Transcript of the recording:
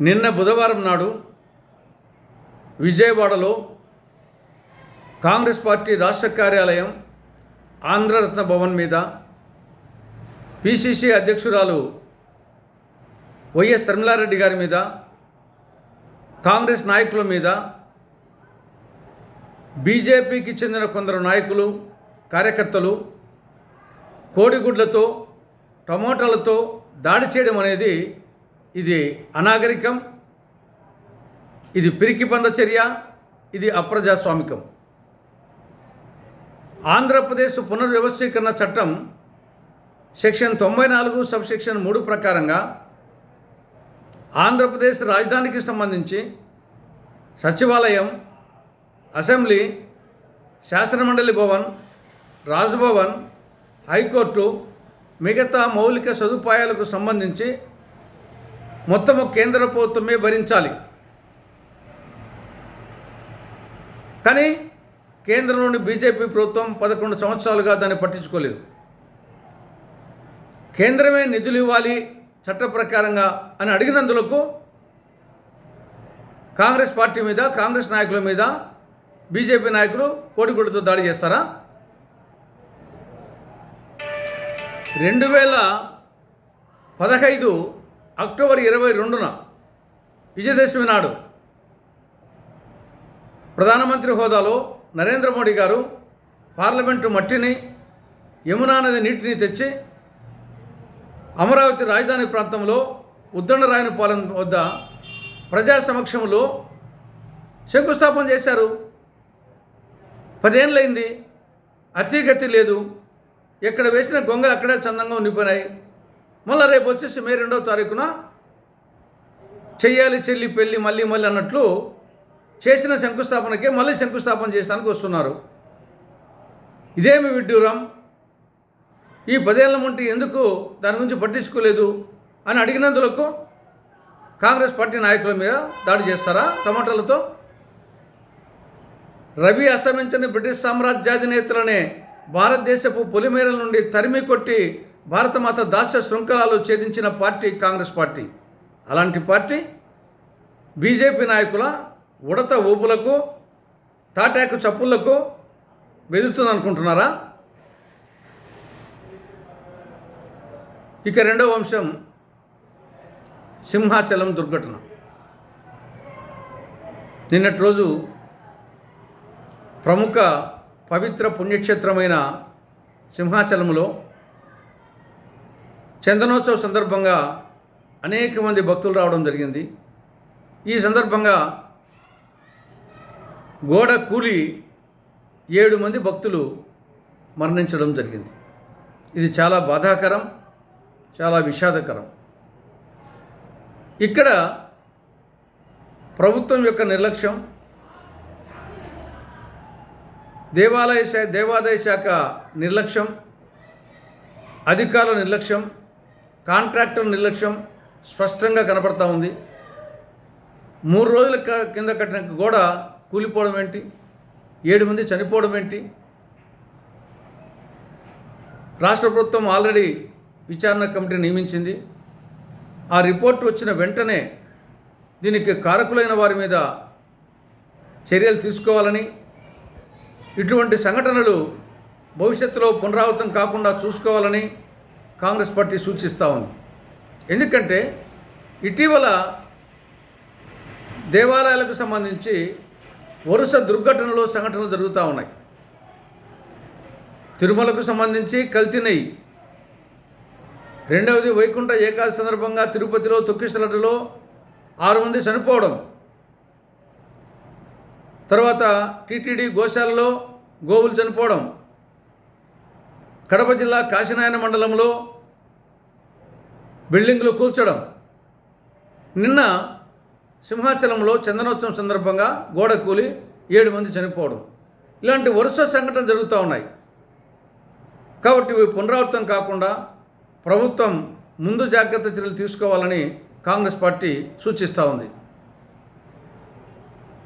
నిన్న బుధవారం నాడు విజయవాడలో కాంగ్రెస్ పార్టీ రాష్ట్ర కార్యాలయం ఆంధ్రరత్న భవన్ మీద పిసిసి అధ్యక్షురాలు వైఎస్ శర్మిలారెడ్డి గారి మీద కాంగ్రెస్ నాయకుల మీద బీజేపీకి చెందిన కొందరు నాయకులు కార్యకర్తలు కోడిగుడ్లతో టమోటాలతో దాడి చేయడం అనేది ఇది అనాగరికం ఇది పిరికి పంద చర్య ఇది అప్రజాస్వామికం. ఆంధ్రప్రదేశ్ పునర్వ్యవస్థీకరణ చట్టం సెక్షన్ తొంభై నాలుగు సబ్ సెక్షన్ మూడు ప్రకారంగా ఆంధ్రప్రదేశ్ రాజధానికి సంబంధించి సచివాలయం అసెంబ్లీ శాసనమండలి భవన్ రాజ్భవన్ హైకోర్టు మిగతా మౌలిక సదుపాయాలకు సంబంధించి మొత్తము కేంద్ర ప్రభుత్వమే భరించాలి. కానీ కేంద్రంలోని బీజేపీ ప్రభుత్వం పదకొండు సంవత్సరాలుగా దాన్ని పట్టించుకోలేదు. కేంద్రమే నిధులు ఇవ్వాలి చట్ట ప్రకారంగా అని అడిగినందులకు కాంగ్రెస్ పార్టీ మీద కాంగ్రెస్ నాయకుల మీద బీజేపీ నాయకులు కోడిగుడితో దాడి చేస్తారా? రెండు వేల పదహైదు అక్టోబర్ ఇరవై రెండున విజయదశమి నాడు ప్రధానమంత్రి హోదాలో నరేంద్ర మోడీ గారు పార్లమెంటు మట్టిని యమునా నది నీటిని తెచ్చి అమరావతి రాజధాని ప్రాంతంలో ఉద్దండరాయనపాలెం వద్ద ప్రజా సమక్షంలో శంకుస్థాపన చేశారు. పదేళ్ళైంది అతిగతి లేదు. ఎక్కడ వేసిన గొంగలు అక్కడే చందంగా ఉండిపోయినాయి. మళ్ళీ రేపు వచ్చేసి మే రెండవ తారీఖున చెయ్యాలి చెల్లి పెళ్ళి మళ్ళీ మళ్ళీ అన్నట్లు చేసిన శంకుస్థాపనకే మళ్ళీ శంకుస్థాపన చేయడానికి వస్తున్నారు. ఇదేమి విడ్డూరం? ఈ పదేళ్ళ ముంటి ఎందుకు దాని గురించి పట్టించుకోలేదు అని అడిగినందులకు కాంగ్రెస్ పార్టీ నాయకుల మీద దాడి చేస్తారా? టమాటాలతో? రవి అస్తమించని బ్రిటిష్ సామ్రాజ్యాధినేతలనే భారతదేశపు పొలిమేరల నుండి తరిమి కొట్టి భారతమాత దాస్య శృంఖలాలు ఛేదించిన పార్టీ కాంగ్రెస్ పార్టీ. అలాంటి పార్టీ బీజేపీ నాయకుల ఉడత ఊపులకు తాటాకు చప్పుళ్ళకు బెదురుతుంది అనుకుంటున్నారా? ఇక రెండవ అంశం సింహాచలం దుర్ఘటన. నిన్నటి రోజు ప్రముఖ పవిత్ర పుణ్యక్షేత్రమైన సింహాచలంలో చందనోత్సవ సందర్భంగా అనేక మంది భక్తులు రావడం జరిగింది. ఈ సందర్భంగా గోడ కూలి ఏడు మంది భక్తులు మరణించడం జరిగింది. ఇది చాలా బాధాకరం చాలా విషాదకరం. ఇక్కడ ప్రభుత్వం యొక్క నిర్లక్ష్యం దేవాలయ శాఖ దేవాదాయ శాఖ నిర్లక్ష్యం అధికారుల నిర్లక్ష్యం కాంట్రాక్టర్ నిర్లక్ష్యం స్పష్టంగా కనపడతా ఉంది. మూడు రోజుల కింద కట్టిన గోడ కూలిపోవడం ఏంటి? ఏడు మంది చనిపోవడం ఏంటి? రాష్ట్ర ప్రభుత్వం ఆల్రెడీ విచారణ కమిటీ నియమించింది. ఆ రిపోర్ట్ వచ్చిన వెంటనే దీనికి కారకులైన వారి మీద చర్యలు తీసుకోవాలని ఇటువంటి సంఘటనలు భవిష్యత్తులో పునరావృతం కాకుండా చూసుకోవాలని కాంగ్రెస్ పార్టీ సూచిస్తూ ఉంది. ఎందుకంటే ఇటీవల దేవాలయాలకు సంబంధించి వరుస దుర్ఘటనలు సంఘటనలు జరుగుతూ ఉన్నాయి. తిరుమలకు సంబంధించి కల్తీ నెయ్యి. రెండవది వైకుంఠ ఏకాదశి సందర్భంగా తిరుపతిలో తొక్కిసలటలో ఆరు మంది చనిపోవడం. తర్వాత టీటీడీ గోశాలలో గోవులు చనిపోవడం. కడప జిల్లా కాశీనాయన మండలంలో బిల్డింగ్లు కూల్చడం. నిన్న సింహాచలంలో చందనోత్సవం సందర్భంగా గోడ కూలి ఏడు మంది చనిపోవడం. ఇలాంటి వరుస సంఘటనలు జరుగుతూ ఉన్నాయి. కాబట్టి ఇవి పునరావృతం కాకుండా ప్రభుత్వం ముందు జాగ్రత్త చర్యలు తీసుకోవాలని కాంగ్రెస్ పార్టీ సూచిస్తూ ఉంది.